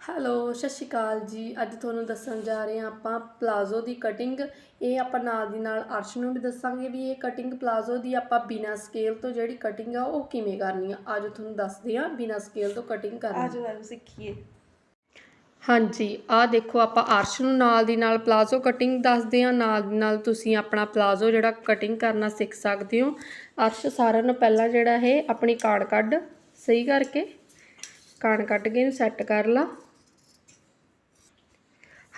Hello ਸਤਿ ਸ਼੍ਰੀ ਅਕਾਲ ਜੀ। ਅੱਜ ਤੁਹਾਨੂੰ ਦੱਸਣ ਜਾ ਰਹੇ ਹਾਂ ਆਪਾਂ ਪਲਾਜ਼ੋ ਦੀ ਕਟਿੰਗ ਇਹ ਆਪਾਂ ਨਾਲ ਦੀ ਨਾਲ ਅਰਸ਼ ਨੂੰ ਵੀ ਦੱਸਾਂਗੇ ਵੀ ਇਹ ਕਟਿੰਗ ਪਲਾਜ਼ੋ ਦੀ ਆਪਾਂ ਬਿਨਾ ਸਕੇਲ ਤੋਂ ਜਿਹੜੀ ਕਟਿੰਗ ਆ ਉਹ ਕਿਵੇਂ ਕਰਨੀ ਆ। ਅੱਜ ਤੁਹਾਨੂੰ ਦੱਸਦੇ ਆ ਬਿਨਾ ਸਕੇਲ ਤੋਂ ਕਟਿੰਗ ਕਰਨੀ। ਆਜੋ ਆਜੋ ਸਿੱਖੀਏ। ਹਾਂਜੀ ਆਹ ਦੇਖੋ ਆਪਾਂ ਅਰਸ਼ ਨੂੰ ਨਾਲ ਦੀ ਨਾਲ ਪਲਾਜ਼ੋ ਕਟਿੰਗ ਦੱਸਦੇ ਆ ਨਾਲ ਦੀ ਨਾਲ ਤੁਸੀਂ ਆਪਣਾ ਪਲਾਜ਼ੋ ਜਿਹੜਾ ਕਟਿੰਗ ਕਰਨਾ ਸਿੱਖ ਸਕਦੇ ਹੋ। ਅਰਸ਼ ਸਾਰਿਆਂ ਨੂੰ ਪਹਿਲਾਂ ਜਿਹੜਾ ਇਹ ਆਪਣੀ ਕਾਰਡ ਕੱਢ। ਸਹੀ ਕਰਕੇ ਕਾਰਡ ਕੱਢ ਕੇ ਇਹਨੂੰ ਸੈੱਟ ਕਰ ਲਾ।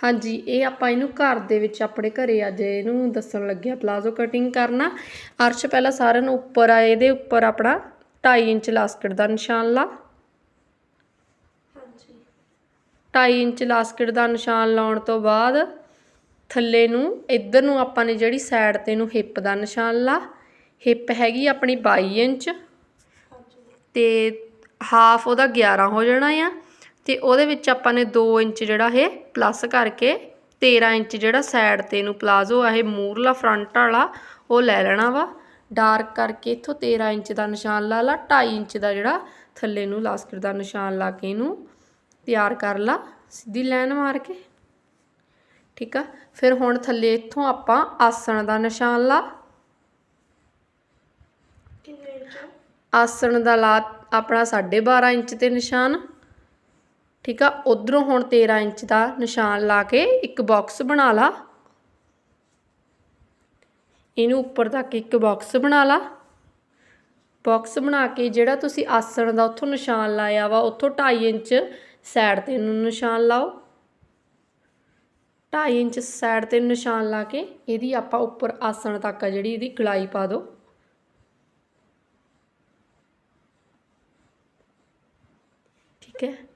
ਹਾਂਜੀ ਇਹ ਆਪਾਂ ਇਹਨੂੰ ਘਰ ਦੇ ਵਿੱਚ ਆਪਣੇ ਘਰੇ ਅੱਜ ਇਹਨੂੰ ਦੱਸਣ ਲੱਗਿਆ ਪਲਾਜ਼ੋ ਕਟਿੰਗ ਕਰਨਾ। ਅਰਸ਼ ਪਹਿਲਾਂ ਸਾਰਿਆਂ ਨੂੰ ਉੱਪਰ ਆ ਇਹਦੇ ਉੱਪਰ ਆਪਣਾ 2.5 ਇੰਚ ਲਾਸਕਟ ਦਾ ਨਿਸ਼ਾਨ ਲਾ। ਹਾਂਜੀ। 2.5 ਇੰਚ ਲਾਸਕਟ ਦਾ ਨਿਸ਼ਾਨ ਲਾਉਣ ਤੋਂ ਬਾਅਦ ਥੱਲੇ ਨੂੰ ਇੱਧਰ ਨੂੰ ਆਪਾਂ ਨੇ ਜਿਹੜੀ ਸਾਈਡ ਤੇ ਨੂੰ ਹਿੱਪ ਦਾ ਨਿਸ਼ਾਨ ਲਾ। ਹਿੱਪ ਹੈਗੀ ਆਪਣੀ 22 ਇੰਚ ਤੇ ਹਾਫ ਉਹਦਾ 11 ਹੋ ਜਾਣਾ ਆ। ਤੇ ਉਹਦੇ ਵਿੱਚ ਆਪਾਂ ਨੇ 2 ਇੰਚ ਜਿਹੜਾ ਇਹ ਪਲੱਸ ਕਰਕੇ 13 ਇੰਚ ਜਿਹੜਾ ਸਾਈਡ ਤੇ ਨੂੰ ਪਲਾਜ਼ੋ ਆ ਇਹ ਮੂਰਲਾ ਫਰੰਟ ਵਾਲਾ ਉਹ ਲੈ ਲੈਣਾ ਵਾ। ਡਾਰਕ ਕਰਕੇ ਇੱਥੋਂ 13 ਇੰਚ ਦਾ ਨਿਸ਼ਾਨ ਲਾ ਲਾ 2.5 ਇੰਚ ਦਾ ਜਿਹੜਾ ਥੱਲੇ ਨੂੰ ਲਾਸਕਟ ਦਾ ਨਿਸ਼ਾਨ ਲਾ ਕੇ ਇਹਨੂੰ ਤਿਆਰ ਕਰ ਲਾ ਸਿੱਧੀ ਲਾਈਨ ਮਾਰ ਕੇ। ਠੀਕ ਆ? ਫਿਰ ਹੁਣ ਥੱਲੇ ਇੱਥੋਂ ਆਪਾਂ ਆਸਣ ਦਾ ਨਿਸ਼ਾਨ ਲਾ। ਕਿੰਨੇ ਇੰਚ? ਆਸਣ ਦਾ ਲਾ ਆਪਣਾ 12.5 ਇੰਚ ਤੇ ਨਿਸ਼ਾਨ। ਠੀਕ ਆ, ਉਧਰੋਂ ਹੁਣ 13 ਇੰਚ ਦਾ ਨਿਸ਼ਾਨ ਲਾ ਕੇ ਇੱਕ ਬਾਕਸ ਬਣਾ ਲਾ। ਇਹਨੂੰ ਉੱਪਰ ਤੱਕ ਇੱਕ ਬਾਕਸ ਬਣਾ ਲਾ। ਬਾਕਸ ਬਣਾ ਕੇ ਜਿਹੜਾ ਤੁਸੀਂ ਆਸਣ ਦਾ ਉੱਥੋਂ ਨਿਸ਼ਾਨ ਲਾਇਆ ਵਾ, ਉੱਥੋਂ 2.5 ਇੰਚ ਸਾਈਡ ਤੇ ਨੂੰ ਨਿਸ਼ਾਨ ਲਾਓ। 2.5 ਇੰਚ ਸਾਈਡ ਤੇ ਨਿਸ਼ਾਨ ਲਾ ਕੇ ਇਹਦੀ ਆਪਾਂ ਉੱਪਰ ਆਸਣ ਤੱਕ ਆ ਜਿਹੜੀ ਇਹਦੀ ਗਲਾਈ ਪਾ ਦਿਓ। ਠੀਕ ਹੈ।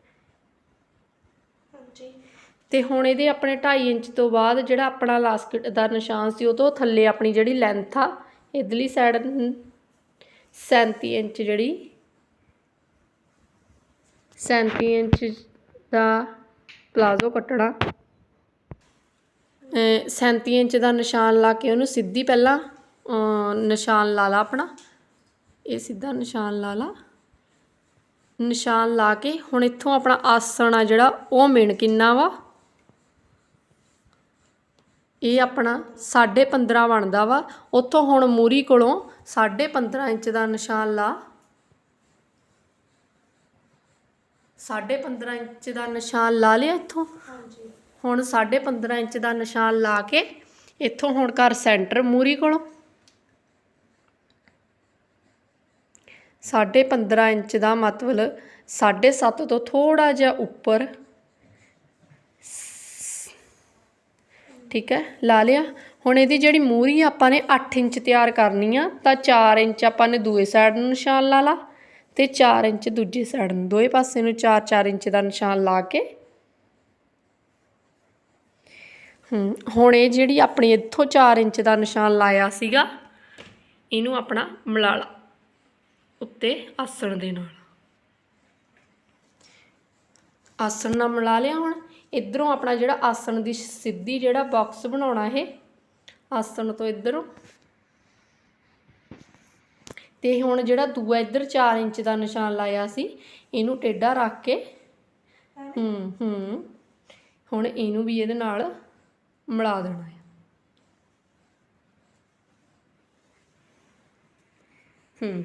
ਤੇ ਹੁਣ ਇਹਦੇ ਆਪਣੇ 2.5 ਇੰਚ ਤੋਂ ਬਾਅਦ ਜਿਹੜਾ ਆਪਣਾ ਲਾਸਕਟ ਦਾ ਨਿਸ਼ਾਨ ਸੀ ਉਹ ਤੋਂ ਥੱਲੇ ਆਪਣੀ ਜਿਹੜੀ ਲੈਂਥ ਆ, ਇਧਰਲੀ ਸਾਈਡ 37 ਇੰਚ ਜਿਹੜੀ 37 ਇੰਚ ਦਾ ਪਲਾਜ਼ੋ ਕੱਟਣਾ। ਅਹ 37 ਇੰਚ ਦਾ ਨਿਸ਼ਾਨ ਲਾ ਕੇ ਉਹਨੂੰ ਸਿੱਧੀ ਪਹਿਲਾਂ ਨਿਸ਼ਾਨ ਲਾ ਲਾ ਆਪਣਾ। ਇਹ ਸਿੱਧਾ ਨਿਸ਼ਾਨ ਲਾ ਲਾ। ਨਿਸ਼ਾਨ ਲਾ ਕੇ ਹੁਣ ਇੱਥੋਂ ਆਪਣਾ ਆਸਣ ਆ ਜਿਹੜਾ, ਉਹ ਮਿਣ ਕਿੰਨਾ ਵਾ? ਇਹ ਆਪਣਾ 15.5 ਬਣਦਾ ਵਾ। ਉੱਥੋਂ ਹੁਣ ਮੂਰੀ ਕੋਲੋਂ 15.5 ਇੰਚ ਦਾ ਨਿਸ਼ਾਨ ਲਾ। 15.5 ਇੰਚ ਦਾ ਨਿਸ਼ਾਨ ਲਾ ਲਿਆ ਇੱਥੋਂ। ਹਾਂਜੀ। ਹੁਣ 15.5 ਇੰਚ ਦਾ ਨਿਸ਼ਾਨ ਲਾ ਕੇ ਇੱਥੋਂ ਹੁਣ ਕਰ ਸੈਂਟਰ ਮੂਰੀ ਕੋਲੋਂ। 15.5 ਇੰਚ ਦਾ ਮਤਲਬ 7.5 ਤੋਂ ਥੋੜਾ ਜਿਹਾ ਉੱਪਰ ਠੀਕ ਹੈ, ਲਾ ਲਿਆ। ਹੁਣ ਇਹਦੀ ਜਿਹੜੀ ਮੂਰੀ ਆਪਾਂ ਨੇ 8 ਇੰਚ ਤਿਆਰ ਕਰਨੀ ਆ, ਤਾਂ 4 ਇੰਚ ਆਪਾਂ ਨੇ ਦੂਏ ਸਾਈਡ ਨੂੰ ਨਿਸ਼ਾਨ ਲਾ ਲਾ ਤੇ 4 ਇੰਚ ਦੂਜੀ ਸਾਈਡ ਨੂੰ ਦੋਵੇਂ ਪਾਸੇ ਨੂੰ 4-4 ਇੰਚ ਦਾ ਨਿਸ਼ਾਨ ਲਾ ਕੇ। ਹੂੰ, ਹੁਣ ਇਹ ਜਿਹੜੀ ਆਪਣੀ ਇੱਥੋਂ 4 ਇੰਚ ਦਾ ਨਿਸ਼ਾਨ ਲਾਇਆ ਸੀਗਾ, ਇਹਨੂੰ ਆਪਣਾ ਮਿਲਾ ਲਾ, ਉੱਤੇ ਆਸਣ ਦੇ ਨਾਲ। ਆਸਣ ਨਾਲ ਮਿਲਾ ਲਿਆ ਹੁਣ। ਇਧਰੋਂ ਆਪਣਾ ਜਿਹੜਾ ਆਸਣ ਦੀ ਸਿੱਧੀ ਜਿਹੜਾ ਬਾਕਸ ਬਣਾਉਣਾ ਇਹ, ਆਸਣ ਤੋਂ ਇਧਰੋਂ। ਤੇ ਹੁਣ ਜਿਹੜਾ ਦੂਆ ਇੱਧਰ 4 ਇੰਚ ਦਾ ਨਿਸ਼ਾਨ ਲਾਇਆ ਸੀ, ਇਹਨੂੰ ਟੇਢਾ ਰੱਖ ਕੇ, ਹੂੰ ਹੂੰ, ਹੁਣ ਇਹਨੂੰ ਵੀ ਇਹਦੇ ਨਾਲ ਮਿਲਾ ਦੇਣਾ ਹੈ ਹੂੰ,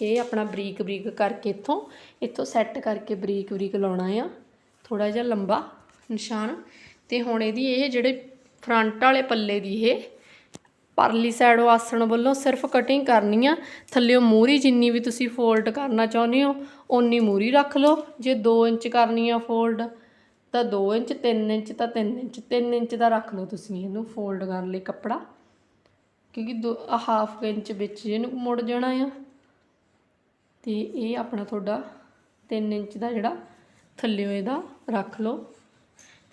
ਇਹ ਆਪਣਾ ਬਰੀਕ ਬਰੀਕ ਕਰਕੇ ਇੱਥੋਂ ਇੱਥੋਂ ਸੈੱਟ ਕਰਕੇ ਬਰੀਕ ਬਰੀਕ ਲਾਉਣਾ ਆ। ਥੋੜਾ ਜਿਹਾ ਲੰਬਾ। ਨਿਸ਼ਾਨ। ਤੇ ਹੁਣ ਇਹਦੀ ਇਹ ਜਿਹੜੇ ਫਰੰਟ ਵਾਲੇ ਪੱਲੇ ਦੀ ਇਹ ਪਰਲੀ ਸਾਈਡ ਆਸਣ ਵੱਲੋਂ ਸਿਰਫ ਕਟਿੰਗ ਕਰਨੀ ਆ। ਥੱਲਿਓ ਮੂਰੀ ਜਿੰਨੀ ਵੀ ਤੁਸੀਂ ਫੋਲਡ ਕਰਨਾ ਚਾਹੁੰਦੇ ਹੋ, ਓਨੀ ਮੂਰੀ ਰੱਖ ਲਓ। ਜੇ 2 ਇੰਚ ਕਰਨੀ ਆ ਫੋਲਡ ਤਾਂ 2 ਇੰਚ 3 ਇੰਚ, ਤਾਂ 3 ਇੰਚ 3 ਇੰਚ ਦਾ ਰੱਖ ਲਓ ਤੁਸੀਂ ਇਹਨੂੰ ਫੋਲਡ ਕਰਨ ਲਈ ਕੱਪੜਾ। ਕਿਉਂਕਿ ਦੋ ਹਾਫ ਇੰਚ ਵਿੱਚ ਇਹਨੂੰ ਮੁੜ ਜਾਣਾ ਆ। ਤੇ ਇਹ ਆਪਣਾ ਤੁਹਾਡਾ 3 ਇੰਚ ਦਾ ਜਿਹੜਾ ਥੱਲਿਓ ਇਹਦਾ ਰੱਖ ਲਓ।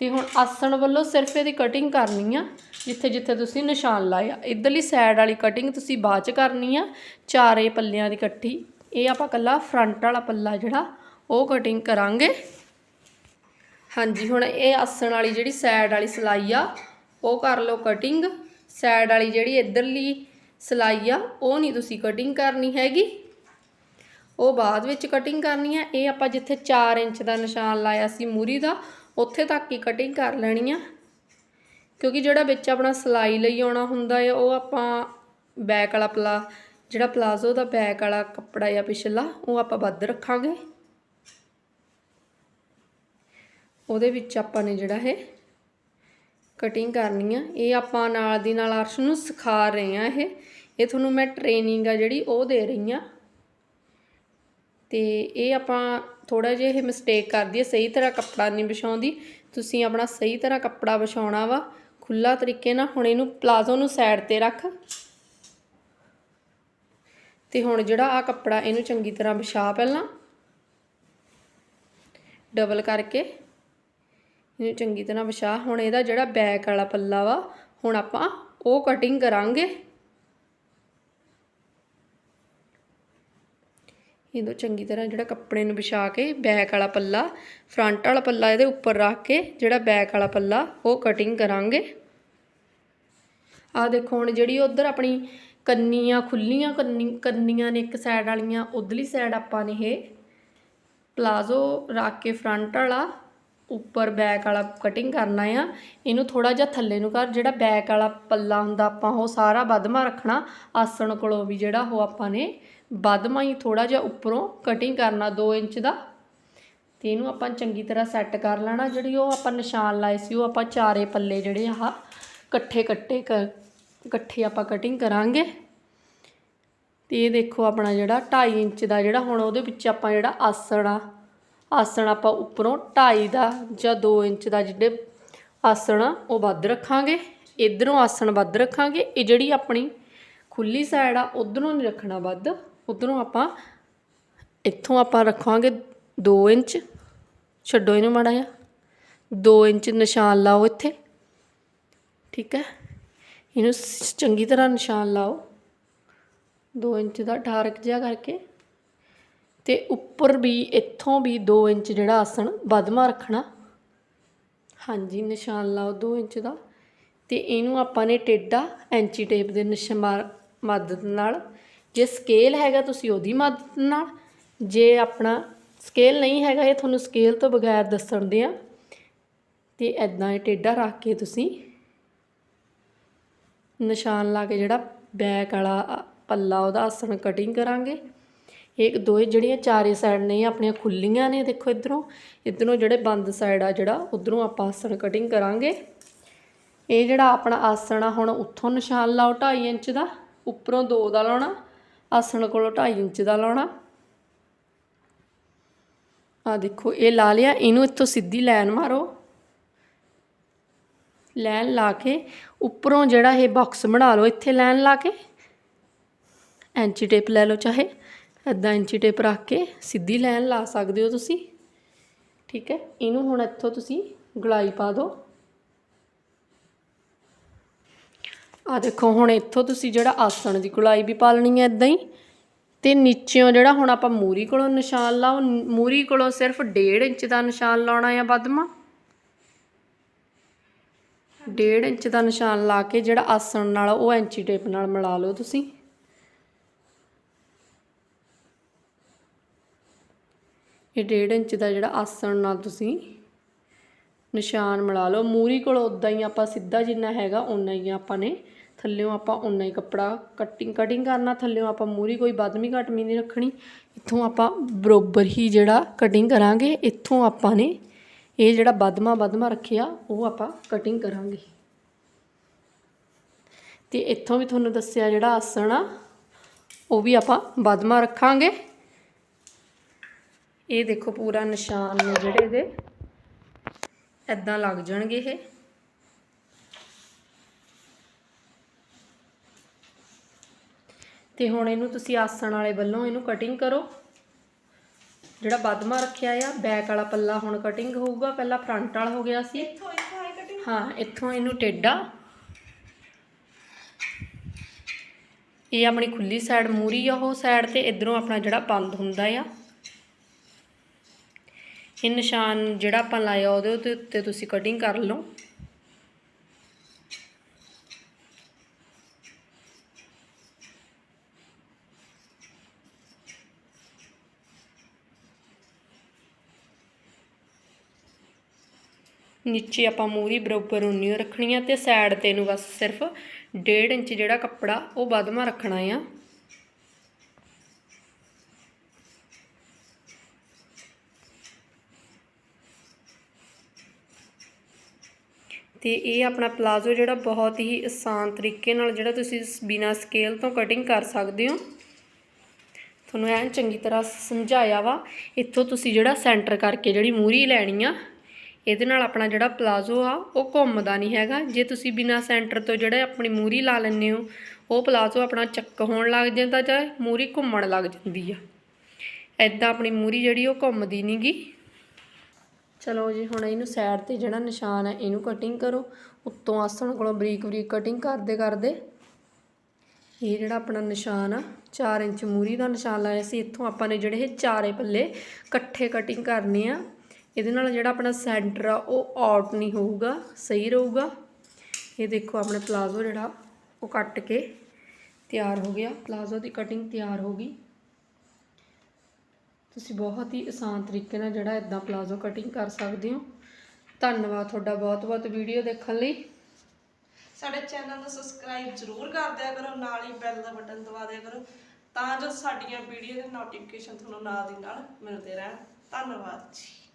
ਤੇ ਹੁਣ ਆਸਣ ਵੱਲੋਂ ਸਿਰਫ ਇਹਦੀ ਕਟਿੰਗ ਕਰਨੀ ਆ, ਜਿੱਥੇ ਜਿੱਥੇ ਤੁਸੀਂ ਨਿਸ਼ਾਨ ਲਾਇਆ। ਇਧਰਲੀ ਸਾਈਡ ਵਾਲੀ ਕਟਿੰਗ ਤੁਸੀਂ ਬਾਅਦ ਚ ਕਰਨੀ ਆ, ਚਾਰੇ ਪੱਲਿਆਂ ਦੀ ਇਕੱਠੀ। ਇਹ ਆਪਾਂ ਕੱਲਾ ਫਰੰਟ ਵਾਲਾ ਪੱਲਾ ਜਿਹੜਾ, ਉਹ ਕਟਿੰਗ ਕਰਾਂਗੇ। ਹਾਂਜੀ, ਹੁਣ ਇਹ ਆਸਣ ਵਾਲੀ ਜਿਹੜੀ ਸਾਈਡ ਵਾਲੀ ਸਲਾਈ ਆ, ਉਹ ਕਰ ਲਓ ਕਟਿੰਗ ਸਾਈਡ ਵਾਲੀ ਜਿਹੜੀ ਇਧਰਲੀ ਸਲਾਈ ਆ, ਉਹ ਨਹੀਂ ਤੁਸੀਂ ਕਟਿੰਗ ਕਰਨੀ ਹੈਗੀ। ਉਹ ਬਾਅਦ ਵਿੱਚ ਕਟਿੰਗ ਕਰਨੀ ਆ। ਇਹ ਆਪਾਂ ਜਿੱਥੇ 4 ਇੰਚ ਦਾ ਨਿਸ਼ਾਨ ਲਾਇਆ ਸੀ ਮੂਰੀ ਦਾ ਉੱਥੇ ਤੱਕ ਹੀ ਕਟਿੰਗ ਕਰ ਲੈਣੀ ਆ। ਕਿਉਂਕਿ ਜਿਹੜਾ ਵਿੱਚ ਆਪਣਾ ਸਿਲਾਈ ਲਈ ਆਉਣਾ ਹੁੰਦਾ ਹੈ ਉਹ ਆਪਾਂ ਬੈਕ ਵਾਲਾ ਪਲਾ, ਜਿਹੜਾ ਪਲਾਜ਼ੋ ਦਾ ਬੈਕ ਵਾਲਾ ਕੱਪੜਾ ਜਾਂ ਪਿਛਲਾ, ਉਹ ਆਪਾਂ ਵੱਧ ਰੱਖਾਂਗੇ। ਉਹਦੇ ਵਿੱਚ ਆਪਾਂ ਨੇ ਜਿਹੜਾ ਹੈ ਕਟਿੰਗ ਕਰਨੀ ਆ। ਇਹ ਆਪਾਂ ਨਾਲ ਦੀ ਨਾਲ ਅਰਸ਼ ਨੂੰ ਸਿਖਾ ਰਹੇ ਆ ਇਹ। ਇਹ ਤੁਹਾਨੂੰ ਮੈਂ ਟ੍ਰੇਨਿੰਗ ਆ ਜਿਹੜੀ ਉਹ ਦੇ ਰਹੀ ਆ। ਤੇ ਇਹ ਆਪਾਂ ਥੋੜਾ ਜਿਹਾ ਇਹ ਮਿਸਟੇਕ ਕਰਦੀ ਹੈ, ਸਹੀ ਤਰ੍ਹਾਂ ਕੱਪੜਾ ਨਹੀਂ ਵਿਛਾਉਂਦੀ। ਤੁਸੀਂ ਆਪਣਾ ਸਹੀ ਤਰ੍ਹਾਂ ਕੱਪੜਾ ਵਿਛਾਉਣਾ ਵਾ ਖੁੱਲਾ ਤਰੀਕੇ ਨਾਲ। ਹੁਣ ਇਹਨੂੰ ਪਲਾਜ਼ੋ ਨੂੰ ਸਾਈਡ ਤੇ ਰੱਖ। ਤੇ ਹੁਣ ਜਿਹੜਾ ਆ ਕੱਪੜਾ ਇਹਨੂੰ ਚੰਗੀ ਤਰ੍ਹਾਂ ਵਿਛਾ ਪਹਿਲਾਂ। ਡਬਲ ਕਰਕੇ ਇਹਨੂੰ ਚੰਗੀ ਤਰ੍ਹਾਂ ਵਿਛਾ। ਹੁਣ ਇਹਦਾ ਜਿਹੜਾ ਬੈਕ ਵਾਲਾ ਪੱਲਾ ਵਾ, ਹੁਣ ਆਪਾਂ ਉਹ ਕਟਿੰਗ ਕਰਾਂਗੇ। ਇਹਨੂੰ ਚੰਗੀ ਤਰ੍ਹਾਂ ਜਿਹੜਾ ਕੱਪੜੇ ਨੂੰ ਵਿਛਾ ਕੇ ਬੈਕ ਵਾਲਾ ਪੱਲਾ, ਫਰੰਟ ਵਾਲਾ ਪੱਲਾ ਇਹਦੇ ਉੱਪਰ ਰੱਖ ਕੇ ਜਿਹੜਾ ਬੈਕ ਵਾਲਾ ਪੱਲਾ ਉਹ ਕਟਿੰਗ ਕਰਾਂਗੇ। ਆਹ ਦੇਖੋ ਹੁਣ ਜਿਹੜੀ ਉਧਰ ਆਪਣੀ ਕੰਨੀਆਂ ਖੁੱਲੀਆਂ ਕੰਨੀ, ਕੰਨੀਆਂ ਨੇ ਇੱਕ ਸਾਈਡ ਵਾਲੀਆਂ, ਉਧਰਲੀ ਸਾਈਡ ਆਪਾਂ ਨੇ ਇਹ ਪਲਾਜ਼ੋ ਰੱਖ ਕੇ ਫਰੰਟ ਵਾਲਾ ਉੱਪਰ ਬੈਕ ਵਾਲਾ ਕਟਿੰਗ ਕਰਨਾ ਆ। ਇਹਨੂੰ ਥੋੜਾ ਜਿਹਾ ਥੱਲੇ ਨੂੰ ਕਰ, ਜਿਹੜਾ ਬੈਕ ਵਾਲਾ ਪੱਲਾ ਹੁੰਦਾ ਆਪਾਂ ਉਹ ਸਾਰਾ ਬਦਮਾ ਰੱਖਣਾ, ਆਸਣ ਕੋਲੋਂ ਵੀ ਜਿਹੜਾ ਉਹ ਆਪਾਂ ਨੇ ਬਦਮਾ ਹੀ ਥੋੜਾ ਜਿਹਾ ਉੱਪਰੋਂ ਕਟਿੰਗ ਕਰਨਾ 2 ਇੰਚ ਦਾ ਤੇ ਇਹਨੂੰ ਆਪਾਂ ਚੰਗੀ ਤਰ੍ਹਾਂ ਸੈੱਟ ਕਰ ਲੈਣਾ, ਜਿਹੜੀ ਉਹ ਆਪਾਂ ਨਿਸ਼ਾਨ ਲਾਏ ਸੀ, ਉਹ ਆਪਾਂ ਚਾਰੇ ਪੱਲੇ ਜਿਹੜੇ ਆਹ ਇਕੱਠੇ ਕੱਟੇ ਕ- ਇਕੱਠੇ ਆਪਾਂ ਕਟਿੰਗ ਕਰਾਂਗੇ। ਤੇ ਇਹ ਦੇਖੋ ਆਪਣਾ ਜਿਹੜਾ 2.5 ਇੰਚ ਦਾ ਜਿਹੜਾ ਹੁਣ ਉਹਦੇ ਵਿੱਚ ਆਪਾਂ ਜਿਹੜਾ ਆਸਣ ਆ, ਆਸਣ ਆਪਾਂ ਉੱਪਰੋਂ 2.5 ਦਾ ਜਾਂ 2 ਇੰਚ ਦਾ ਜਿਹੜੇ ਆਸਣ ਆ, ਉਹ ਵੱਧ ਰੱਖਾਂਗੇ। ਇਧਰੋਂ ਆਸਣ ਵੱਧ ਰੱਖਾਂਗੇ, ਇਹ ਜਿਹੜੀ ਆਪਣੀ ਖੁੱਲੀ ਸਾਈਡ ਆ, ਉਧਰੋਂ ਨਹੀਂ ਰੱਖਣਾ ਵੱਧ। ਉਧਰੋਂ ਆਪਾਂ ਇੱਥੋਂ ਆਪਾਂ ਰੱਖਾਂਗੇ 2 ਇੰਚ। ਛੱਡੋ ਇਹਨੂੰ ਮਾੜਾ ਜਿਹਾ। 2 ਇੰਚ ਨਿਸ਼ਾਨ ਲਾਓ ਇੱਥੇ। ਠੀਕ ਹੈ? ਇਹਨੂੰ ਸ- ਚੰਗੀ ਤਰ੍ਹਾਂ ਨਿਸ਼ਾਨ ਲਾਓ। 2 ਇੰਚ ਦਾ ਡਾਰਕ ਜਿਹਾ ਕਰਕੇ। ਤੇ ਉੱਪਰ ਵੀ, ਇੱਥੋਂ ਵੀ 2 ਇੰਚ ਜਿਹੜਾ ਆਸਣ ਵਧਮਾ ਰੱਖਣਾ। ਹਾਂਜੀ, ਨਿਸ਼ਾਨ ਲਾਓ 2 ਇੰਚ ਦਾ। ਤੇ ਇਹਨੂੰ ਆਪਾਂ ਨੇ ਟੇਡਾ ਐਂਚੀ ਟੇਪ ਦੇ ਨਿਸ਼ਾਨ ਮਦਦ ਨਾਲ ਜੇ ਸਕੇਲ ਹੈਗਾ ਤੁਸੀਂ ਉਹਦੀ ਮਦਦ ਨਾਲ, ਜੇ ਆਪਣਾ ਸਕੇਲ ਨਹੀਂ ਹੈਗਾ, ਇਹ ਤੁਹਾਨੂੰ ਸਕੇਲ ਤੋਂ ਬਗੈਰ ਦੱਸਣ ਦੇ ਆ। ਤੇ ਐਦਾਂ ਇਹ ਟੇਢਾ ਰੱਖ ਕੇ ਤੁਸੀਂ ਨਿਸ਼ਾਨ ਲਾ ਕੇ ਜਿਹੜਾ ਬੈਕ ਵਾਲਾ ਪੱਲਾ ਉਹਦਾ ਆਸਣ ਕਟਿੰਗ ਕਰਾਂਗੇ। ਇਹ ਦੋਏ ਜਿਹੜੀਆਂ ਚਾਰੇ ਸਾਈਡ ਨੇ ਆਪਣੀਆਂ ਖੁੱਲੀਆਂ ਨੇ, ਦੇਖੋ ਇਧਰੋਂ। ਇਧਰੋਂ ਜਿਹੜੇ ਬੰਦ ਸਾਈਡ ਆ ਜਿਹੜਾ, ਉਧਰੋਂ ਆਪਾਂ ਆਸਣ ਕਟਿੰਗ ਕਰਾਂਗੇ। ਇਹ ਜਿਹੜਾ ਆਪਣਾ ਆਸਣ ਆ, ਹੁਣ ਉੱਥੋਂ ਨਿਸ਼ਾਨ ਲਾਓ 2.5 ਇੰਚ ਦਾ, ਉੱਪਰੋਂ 2 ਦਾ ਲਾਉਣਾ। ਆਸਣ ਕੋਲੋਂ 2.5 ਇੰਚ ਦਾ ਲਾਉਣਾ। ਆ ਦੇਖੋ, ਇਹ ਲਾ ਲਿਆ। ਇਹਨੂੰ ਇੱਥੋਂ ਸਿੱਧੀ ਲਾਈਨ ਮਾਰੋ। ਲਾਈਨ ਲਾ ਕੇ ਉੱਪਰੋਂ ਜਿਹੜਾ ਇਹ ਬਾਕਸ ਬਣਾ ਲਓ, ਇੱਥੇ ਲਾਈਨ ਲਾ ਕੇ। ਐਂਚੀ ਟੇਪ ਲੈ ਲਓ ਚਾਹੇ। ਐਦਾਂ ਐਂਚੀ ਟੇਪ ਰੱਖ ਕੇ ਸਿੱਧੀ ਲਾਈਨ ਲਾ ਸਕਦੇ ਹੋ ਤੁਸੀਂ। ਠੀਕ ਹੈ। ਇਹਨੂੰ ਹੁਣ ਇੱਥੋਂ ਤੁਸੀਂ ਗੁਲਾਈ ਪਾ ਦਿਓ। ਆ ਦੇਖੋ, ਹੁਣ ਇੱਥੋਂ ਤੁਸੀਂ ਜਿਹੜਾ ਆਸਣ ਦੀ ਗੁਲਾਈ ਵੀ ਪਾਲਣੀ ਹੈ ਇਦਾਂ ਹੀ। ਤੇ ਨੀਚਿਓਂ ਜਿਹੜਾ ਹੁਣ ਆਪਾਂ ਮੂਰੀ ਕੋਲੋਂ ਨਿਸ਼ਾਨ ਲਾਓ, ਮੂਰੀ ਕੋਲੋਂ ਸਿਰਫ 1.5 ਇੰਚ ਦਾ ਨਿਸ਼ਾਨ ਲਾਉਣਾ ਆ ਬਦਮਾ। 1.5 ਇੰਚ ਦਾ ਨਿਸ਼ਾਨ ਲਾ ਕੇ ਜਿਹੜਾ ਆਸਣ ਨਾਲ, ਉਹ ਐਂਚੀ ਟੇਪ ਨਾਲ ਮਿਲਾ ਲਓ ਤੁਸੀਂ। ਇਹ 1.5 ਇੰਚ ਦਾ ਜਿਹੜਾ ਆਸਣ ਨਾਲ ਤੁਸੀਂ ਨਿਸ਼ਾਨ ਮਿਲਾ ਲਓ। ਮੂਰੀ ਕੋਲ ਉਦਾਂ ਹੀ ਆਪਾਂ ਸਿੱਧਾ ਜਿੰਨਾ ਹੈਗਾ ਉਨਾ ਹੀ ਆਪਾਂ ਨੇ ਥੱਲਿਓਂ ਆਪਾਂ ਉਨਾ ਹੀ ਕੱਪੜਾ ਕਟਿੰਗ ਕਟਿੰਗ ਕਰਨਾ, ਥੱਲਿਓਂ ਆਪਾਂ ਮੂਰੀ ਕੋਈ ਬਦਮੀ ਘਟਮੀ ਨਹੀਂ ਰੱਖਣੀ। ਇੱਥੋਂ ਆਪਾਂ ਬਰੋਬਰ ਹੀ ਜਿਹੜਾ ਕਟਿੰਗ ਕਰਾਂਗੇ, ਇੱਥੋਂ ਆਪਾਂ ਨੇ ਇਹ ਜਿਹੜਾ ਬਦਮਾ ਬਦਮਾ ਰੱਖਿਆ, ਉਹ ਆਪਾਂ ਕਟਿੰਗ ਕਰਾਂਗੇ। ਤੇ ਇੱਥੋਂ ਵੀ ਤੁਹਾਨੂੰ ਦੱਸਿਆ ਜਿਹੜਾ ਆਸਣ ਆ, ਉਹ ਵੀ ਆਪਾਂ ਬਦਮਾ ਰੱਖਾਂਗੇ। ਇਹ ਦੇਖੋ ਪੂਰਾ ਨਿਸ਼ਾਨ ਨੇ ਜਿਹੜੇ ਇਹਦੇ। ਐਦਾਂ ਲੱਗ ਜਾਣਗੇ ਇਹ। ਤੇ ਹੁਣ ਇਹਨੂੰ ਤੁਸੀਂ ਆਸਣ ਵਾਲੇ ਵੱਲੋਂ ਇਹਨੂੰ ਕਟਿੰਗ ਕਰੋ। ਜਿਹੜਾ ਬਦਮਾ ਰੱਖਿਆ ਆ ਬੈਕ ਵਾਲਾ ਪੱਲਾ ਹੁਣ ਕਟਿੰਗ ਹੋਊਗਾ ਪਹਿਲਾਂ ਫਰੰਟ ਵਾਲਾ ਹੋ ਗਿਆ ਸੀ। ਇੱਥੋਂ ਇੱਥੋਂ ਆਈ ਕਟਿੰਗ ਹਾਂ ਇੱਥੋਂ ਇਹਨੂੰ ਟੇਡਾ। ਇਹ ਆਪਣੀ ਖੁੱਲੀ ਸਾਈਡ ਮੂਰੀ ਆ ਉਹ ਸਾਈਡ ਤੇ ਇਧਰੋਂ ਆਪਣਾ ਜਿਹੜਾ ਬੰਦ ਹੁੰਦਾ ਆ। ਇਹ ਨਿਸ਼ਾਨ ਜਿਹੜਾ ਆਪਾਂ ਲਾਇਆ ਉਹਦੇ ਉੱਤੇ- ਉੱਤੇ ਤੁਸੀਂ ਕਟਿੰਗ ਕਰ ਲਓ। ਨੀਚੇ ਆਪਾਂ ਮੂਰੀ ਬਰਾਬਰ ਉਨੀ ਰੱਖਣੀ ਆ ਤੇ ਸਾਈਡ ਤੇ ਨੂੰ ਬਸ ਸਿਰਫ 1.5 ਇੰਚ ਜਿਹੜਾ ਕੱਪੜਾ ਉਹ ਵੱਧਵਾ ਰੱਖਣਾ ਆ। ਤੇ ਇਹ ਆਪਣਾ ਪਲਾਜ਼ੋ ਜਿਹੜਾ ਬਹੁਤ ਹੀ ਆਸਾਨ ਤਰੀਕੇ ਨਾਲ ਜਿਹੜਾ ਤੁਸੀਂ ਬਿਨਾ ਸਕੇਲ ਤੋਂ ਕਟਿੰਗ ਕਰ ਸਕਦੇ ਹੋ। ਤੁਹਾਨੂੰ ਐਨ ਚੰਗੀ ਤਰ੍ਹਾਂ ਸਮਝਾਇਆ ਵਾ। ਇੱਥੋਂ ਤੁਸੀਂ ਜਿਹੜਾ ਸੈਂਟਰ ਕਰਕੇ ਜਿਹੜੀ ਮੂਰੀ ਲੈਣੀ ਆ ਇਹਦੇ ਨਾਲ ਆਪਣਾ ਜਿਹੜਾ ਪਲਾਜ਼ੋ ਆ, ਉਹ ਘੁੰਮਦਾ ਨਹੀਂ ਹੈਗਾ। ਜੇ ਤੁਸੀਂ ਬਿਨਾ ਸੈਂਟਰ ਤੋਂ ਜਿਹੜੇ ਆਪਣੀ ਮੂਰੀ ਲਾ ਲੈਂਦੇ ਹੋ, ਉਹ ਪਲਾਜ਼ੋ ਆਪਣਾ ਚੱਕ ਹੋਣ ਲੱਗ ਜਾਂਦਾ ਜਾਂ ਮੂਰੀ ਘੁੰਮਣ ਲੱਗ ਜਾਂਦੀ ਆ। ਐਦਾਂ ਆਪਣੀ ਮੂਰੀ ਜਿਹੜੀ ਉਹ ਘੁੰਮਦੀ ਨਹੀਂਗੀ ਚਲੋ ਜੀ, ਹੁਣ ਇਹਨੂੰ ਸਾਈਡ ਤੇ ਜਿਹੜਾ ਨਿਸ਼ਾਨ ਹੈ ਇਹਨੂੰ ਕਟਿੰਗ ਕਰੋ। ਉੱਤੋਂ ਆਸਣ ਕੋਲੋਂ ਬਰੀਕ ਬਰੀਕ ਕਟਿੰਗ ਕਰਦੇ ਕਰਦੇ ਇਹ ਜਿਹੜਾ ਆਪਣਾ ਨਿਸ਼ਾਨ ਆ 4 ਇੰਚ ਮੂਰੀ ਦਾ ਨਿਸ਼ਾਨ ਲਾਇਆ ਸੀ। ਇੱਥੋਂ ਆਪਾਂ ਨੇ ਜਿਹੜੇ ਇਹ ਚਾਰੇ ਪੱਲੇ ਇਕੱਠੇ ਕਟਿੰਗ ਕਰਨੇ ਆ। ਇਹਦੇ ਨਾਲ ਜਿਹੜਾ ਆਪਣਾ ਸੈਂਟਰ ਆ, ਉਹ ਆਊਟ ਨਹੀਂ ਹੋਊਗਾ, ਸਹੀ ਰਹੂਗਾ। ਇਹ ਦੇਖੋ ਆਪਣਾ ਪਲਾਜ਼ੋ ਜਿਹੜਾ, ਉਹ ਕੱਟ ਕੇ ਤਿਆਰ ਹੋ ਗਿਆ। ਪਲਾਜ਼ੋ ਦੀ ਕਟਿੰਗ ਤਿਆਰ ਹੋ ਗਈ। ਤੁਸੀਂ ਬਹੁਤ ਹੀ ਆਸਾਨ ਤਰੀਕੇ ਨਾਲ ਜਿਹੜਾ ਇਦਾਂ ਪਲਾਜ਼ੋ ਕਟਿੰਗ ਕਰ ਸਕਦੇ ਹੋ। ਧੰਨਵਾਦ ਤੁਹਾਡਾ ਬਹੁਤ ਬਹੁਤ ਵੀਡੀਓ ਦੇਖਣ ਲਈ। ਸਾਡੇ ਚੈਨਲ ਨੂੰ ਸਬਸਕ੍ਰਾਈਬ ਜ਼ਰੂਰ ਕਰ ਦਿਆ ਕਰੋ, ਨਾਲ ਹੀ ਬੈਲ ਦਾ ਬਟਨ ਦਬਾ ਦਿਆ ਕਰੋ। ਤਾਂ ਜੋ ਸਾਡੀਆਂ ਵੀਡੀਓ ਦੇ ਨੋਟੀਫਿਕੇਸ਼ਨ ਤੁਹਾਨੂੰ ਨਾਲ ਦੀ ਨਾਲ ਮਿਲਦੇ ਰਹਿਣ। ਧੰਨਵਾਦ ਜੀ।